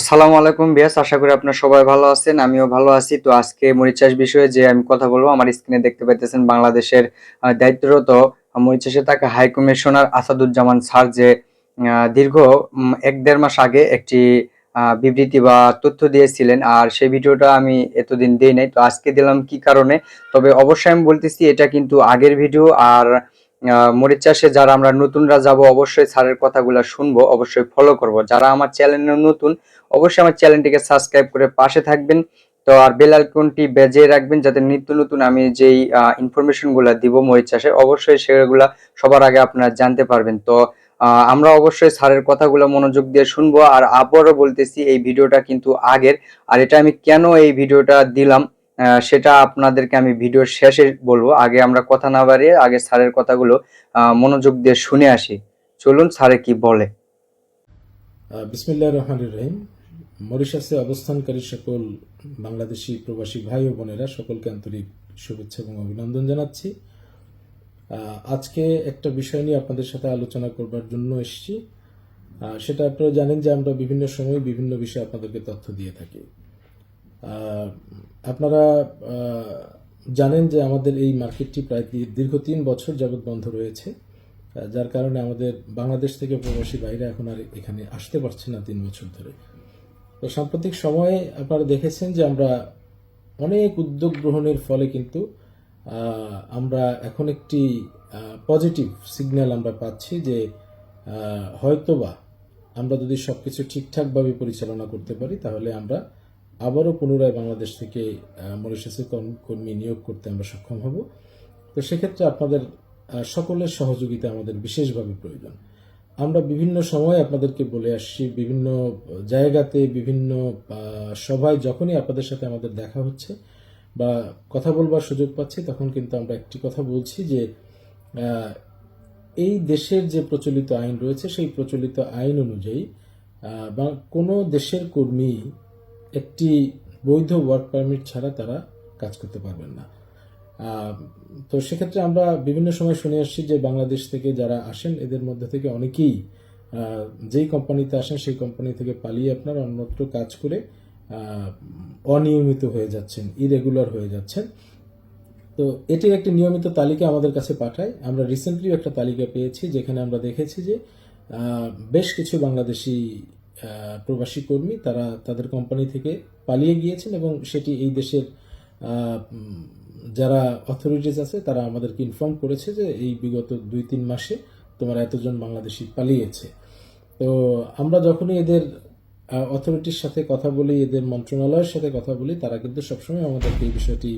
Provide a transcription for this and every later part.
আসসালামু আলাইকুম বিয়াস, আশা করি আপনারা সবাই ভালো আছেন, আমিও ভালো আছি। তো আজকে মরিচ চাষ বিষয়ে যে আমি কথা বলব, আমার স্ক্রিনে দেখতে পাইতেছেন বাংলাদেশের দায়িত্বরত মরিচ চাষে থাকা হাই কমিশনার আসাদুজ্জামান স্যার যে দীর্ঘ এক দেড় মাস আগে একটি বিবৃতি বা তথ্য দিয়েছিলেন, আর সেই ভিডিওটা আমি এতদিন দিই নাই। তো আজকে দিলাম কি কারণে? তবে অবশ্যই আমি বলতেছি, এটা কিন্তু আগের ভিডিও, আর মরিচ চাষে যারা আমরা নতুনরা যাব, অবশ্যই স্যারের কথাগুলো শুনব, অবশ্যই ফলো করব। যারা আমার চ্যানেলে নতুন, অবশ্যই আমার চ্যানেলটিকে সাবস্ক্রাইব করে পাশে থাকবেন। তো আর বেল আইকনটি বেজে রাখবেন যাতে নিত্য নতুন আমি যেই ইনফরমেশনগুলা দিব মরিচ চাষে, অবশ্যই সেগুলা সবার আগে আপনারা জানতে পারবেন। তো আমরা অবশ্যই স্যারের কথাগুলো মনোযোগ দিয়ে শুনব। আর আবারও বলতেছি, এই ভিডিওটা কিন্তু আগের। আর এটা আমি কেন এই ভিডিওটা দিলাম? সেটা আপনাদেরকে আমি ভিডিওর শেষে বলব। আগে আমরা কথা না বাড়িয়ে আগে স্যারের কথাগুলো মনোযোগ দিয়ে শুনে আসি। চলুন স্যারে কি বলে? বিসমিল্লাহ রহমান রহিম। মরিশাসে অবস্থানকারী সকল বাংলাদেশি প্রবাসী ভাই ও বোনেরা, সকলকে আন্তরিক শুভেচ্ছা এবং অভিনন্দন জানাচ্ছি। আজকে একটা বিষয় নিয়ে আপনাদের সাথে আলোচনা করবার জন্য এসেছি। সেটা আপনারা জানেন যে আমরা বিভিন্ন সময় বিভিন্ন বিষয়ে আপনাদেরকে তথ্য দিয়ে থাকি। আপনারা জানেন যে আমাদের এই মার্কেটটি প্রায় দীর্ঘ তিন বছর যাবৎ বন্ধ রয়েছে যার কারণে আমাদের বাংলাদেশ থেকে প্রবাসী বাইরে এখন আর এখানে আসতে পারছে না তিন বছর ধরে। তো সাম্প্রতিক সময়ে আপনারা দেখেছেন যে আমরা অনেক উদ্যোগ গ্রহণের ফলে কিন্তু আমরা এখন একটি পজিটিভ সিগন্যাল আমরা পাচ্ছি যে হয়তোবা আমরা যদি সবকিছু ঠিকঠাকভাবে পরিচালনা করতে পারি, তাহলে আমরা আবারও পুনরায় বাংলাদেশ থেকে মরিশাসের কর্মী নিয়োগ করতে আমরা সক্ষম হব। তো সেক্ষেত্রে আপনাদের সকলের সহযোগিতা আমাদের বিশেষভাবে প্রয়োজন। আমরা বিভিন্ন সময় আপনাদেরকে বলে আসছি, বিভিন্ন জায়গাতে, বিভিন্ন সভায় যখনই আপনাদের সাথে আমাদের দেখা হচ্ছে বা কথা বলবার সুযোগ পাচ্ছি, তখন কিন্তু আমরা একটি কথা বলছি যে এই দেশের যে প্রচলিত আইন রয়েছে, সেই প্রচলিত আইন অনুযায়ী বা কোনো দেশের কর্মী একটি বৈধ ওয়ার্ক পারমিট ছাড়া তারা কাজ করতে পারবেন না। তো সেক্ষেত্রে আমরা বিভিন্ন সময় শুনে আসছি যে বাংলাদেশ থেকে যারা আসেন, এদের মধ্যে থেকে অনেকেই যেই কোম্পানিতে আসেন, সেই কোম্পানি থেকে পালিয়ে আপনার অন্যত্র কাজ করে অনিয়মিত হয়ে যাচ্ছেন ইরেগুলার হয়ে যাচ্ছেন। তো এটির একটি নিয়মিত তালিকা আমাদের কাছে পাঠায়। আমরা রিসেন্টলি একটা তালিকা পেয়েছি, যেখানে আমরা দেখেছি যে বেশ কিছু বাংলাদেশি প্রবাসী কর্মী, তারা তাদের কোম্পানি থেকে পালিয়ে গিয়েছেন এবং সেটি এই দেশের যারা অথরিটিস আছে, তারা আমাদেরকে ইনফর্ম করেছে যে এই বিগত দুই তিন মাসে তোমার এতজন বাংলাদেশি পালিয়েছে। তো আমরা যখনই এদের অথরিটির সাথে কথা বলি, এদের মন্ত্রণালয়ের সাথে কথা বলি, তারা কিন্তু সবসময় আমাদেরকে এই বিষয়টি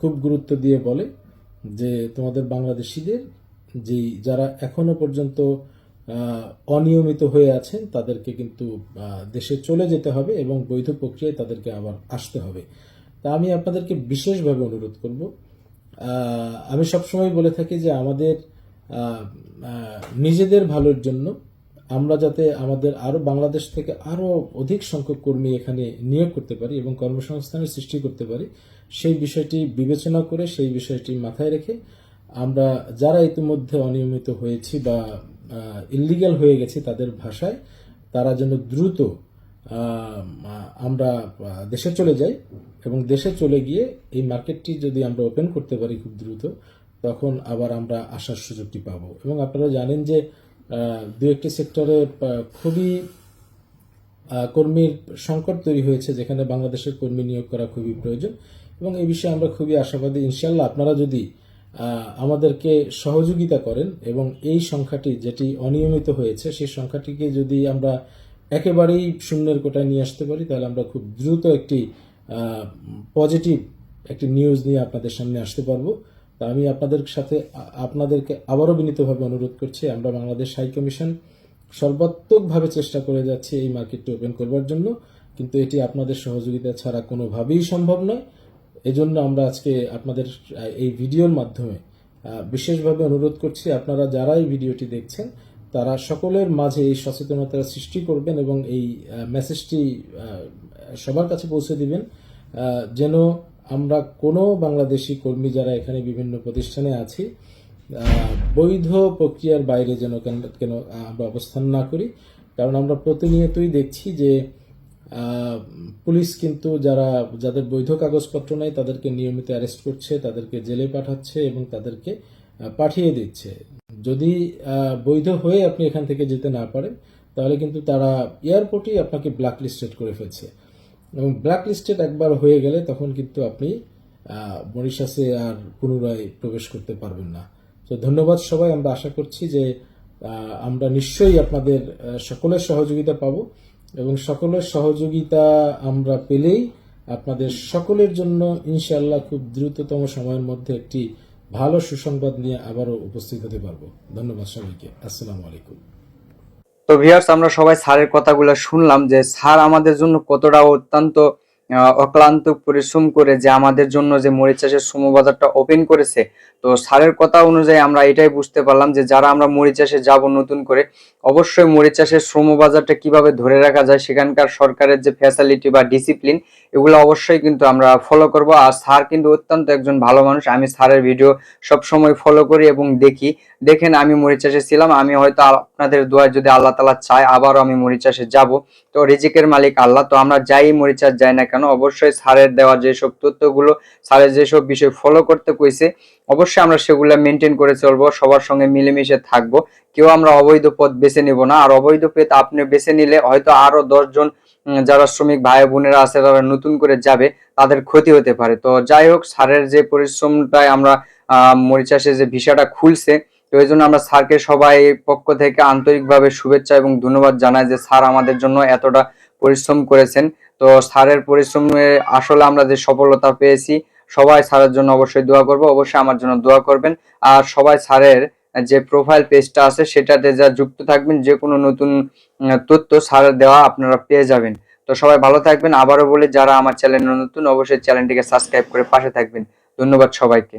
খুব গুরুত্ব দিয়ে বলে যে তোমাদের বাংলাদেশিদের যে যারা এখনও পর্যন্ত অনিয়মিত হয়ে আছেন তাদেরকে কিন্তু দেশে চলে যেতে হবে এবং বৈধ প্রক্রিয়ায় তাদেরকে আবার আসতে হবে। তা আমি আপনাদেরকে বিশেষভাবে অনুরোধ করব। আমি সবসময় বলে থাকি যে আমাদের নিজেদের ভালোর জন্য আমরা যাতে আমাদের আরও বাংলাদেশ থেকে আরও অধিক সংখ্যক কর্মী এখানে নিয়োগ করতে পারি এবং কর্মসংস্থানের সৃষ্টি করতে পারি, সেই বিষয়টি বিবেচনা করে, সেই বিষয়টি মাথায় রেখে আমরা যারা ইতিমধ্যে অনিয়মিত হয়েছি বা ইলিগাল হয়ে গেছি তাদের ভাষায়, তারা যেন দ্রুত আমরা দেশে চলে যাই এবং দেশে চলে গিয়ে এই মার্কেটটি যদি আমরা ওপেন করতে পারি খুব দ্রুত, তখন আবার আমরা আসার সুযোগটি পাবো। এবং আপনারা জানেন যে দু একটি সেক্টরে খুবই কর্মীর সংকট তৈরি হয়েছে, যেখানে বাংলাদেশের কর্মী নিয়োগ করা খুবই প্রয়োজন। এবং এই বিষয়ে আমরা খুবই আশাবাদী। ইনশাল্লাহ আপনারা যদি আমাদেরকে সহযোগিতা করেন এবং এই সংখ্যাটি যেটি অনিয়মিত হয়েছে, সেই সংখ্যাটিকে যদি আমরা একেবারেই শূন্যের কোটায় নিয়ে আসতে পারি, তাহলে আমরা খুব দ্রুত একটি পজিটিভ একটি নিউজ নিয়ে আপনাদের সামনে আসতে পারব। তা আমি আপনাদের সাথে, আপনাদেরকে আবারও বিনীতভাবে অনুরোধ করছি, আমরা বাংলাদেশ হাই কমিশন সর্বাত্মকভাবে চেষ্টা করে যাচ্ছি এই মার্কেটটি ওপেন করবার জন্য, কিন্তু এটি আপনাদের সহযোগিতা ছাড়া কোনোভাবেই সম্ভব নয়। এজন্য আমরা আজকে আপনাদের এই ভিডিওর মাধ্যমে বিশেষভাবে অনুরোধ করছি আপনারা যারা এই ভিডিওটি দেখছেন, তারা সকলের মাঝে এই সচেতনতা সৃষ্টি করবেন এবং এই মেসেজটি সবার কাছে পৌঁছে দিবেন যেন আমরা কোনো বাংলাদেশি কর্মী যারা এখানে বিভিন্ন প্রতিষ্ঠানে আছি বৈধ প্রক্রিয়ার বাইরে যেন কেন আমরা অবস্থান না করি। কারণ আমরা প্রতিনিয়তই দেখছি যে পুলিশ কিন্তু যারা, যাদের বৈধ কাগজপত্র নেই, তাদেরকে নিয়মিত অ্যারেস্ট করছে, তাদেরকে জেলে পাঠাচ্ছে এবং তাদেরকে পাঠিয়ে দিচ্ছে। যদি বৈধ হয়ে আপনি এখান থেকে যেতে না পারেন, তাহলে কিন্তু তারা এয়ারপোর্টেই আপনাকে ব্ল্যাক লিস্টেড করে ফেলছে। এবং ব্ল্যাক লিস্টেড একবার হয়ে গেলে তখন কিন্তু আপনি মরিশাসে আর পুনরায় প্রবেশ করতে পারবেন না। তো ধন্যবাদ সবাই, আমরা আশা করছি যে আমরা নিশ্চয়ই আপনাদের সকলের সহযোগিতা পাব। এবং সকলের সহযোগিতা আমরা পেলেই আপনাদের সকলের জন্য ইনশাল্লাহ খুব দ্রুততম সময়ের মধ্যে একটি ভালো সুসংবাদ নিয়ে আবারও উপস্থিত হতে পারব। ধন্যবাদ সবাইকে। আসসালামু আলাইকুম। তো ভিয়ার্স আমরা সবাই স্যারের কথাগুলো শুনলাম যে স্যার আমাদের জন্য কতটা অত্যন্ত অক্লান্ত পরিশ্রম করে যে আমাদের জন্য যে মরিচ চাষের শ্রম বাজারটা ওপেন করেছে, তো স্যারের কথা অনুযায়ী আমরা এটাই বুঝতে পারলাম যে যারা আমরা মরিচ চাষে যাব নতুন করে, অবশ্যই মরিচ চাষের শ্রম বাজারটা কীভাবে ধরে রাখা যায়, সেখানকার সরকারের যে ফ্যাসিলিটি বা ডিসিপ্লিন এগুলো অবশ্যই কিন্তু আমরা ফলো করব। আর স্যার কিন্তু অত্যন্ত একজন ভালো মানুষ, আমি স্যারের ভিডিও সব সময় ফলো করি এবং দেখি। দেখেন আমি মরিচ চাষে ছিলাম, আমি হয়তো আপনাদের দোয়ায় যদি আল্লাহ তালা চায়, আবারও আমি মরিচ চাষে যাব। তো রিজিকের মালিক আল্লাহ, তো আমরা যাই মরিচ চাষ যাই না কেন, অবশ্যই সারের দেওয়া যেসব তথ্যগুলো স্যারের যেসব বিষয় ফলো করতে কইছে, অবশ্যই আমরা সেগুলো মেনটেন করে চলবো, সবার সঙ্গে মিলেমিশে থাকব। কেউ আমরা অবৈধ পথ বেছে নিব না, আর অবৈধ পথ আপনি বেছে নিলে হয়তো আরও দশজন যারা শ্রমিক ভাই বোনেরা আছে, তারা নতুন করে যাবে, তাদের ক্ষতি হতে পারে। তো যাই হোক স্যারের যে পরিশ্রমটাই আমরা মরিচাষে যে ভিসাটা খুলছে তো এই জন্য আমরা স্যারকে সবাই পক্ষ থেকে আন্তরিকভাবে শুভেচ্ছা এবং ধন্যবাদ জানাই যে স্যার আমাদের জন্য এতটা পরিশ্রম করেছেন। তো স্যারের পরিশ্রমে আসলে আমরা যে সফলতা পেয়েছি, সবাই স্যারের জন্য অবশ্যই দোয়া করব, অবশ্যই আমার জন্য দোয়া করবেন। আর সবাই স্যারের যে প্রোফাইল পেজটা আছে, সেটাতে যা যুক্ত থাকবেন, যে কোনো নতুন তথ্য স্যারের দেওয়া আপনারা পেয়ে যাবেন। তো সবাই ভালো থাকবেন। আবারও বলে, যারা আমার চ্যানেল নতুন, অবশ্যই চ্যানেলটিকে সাবস্ক্রাইব করে পাশে থাকবেন। ধন্যবাদ সবাইকে।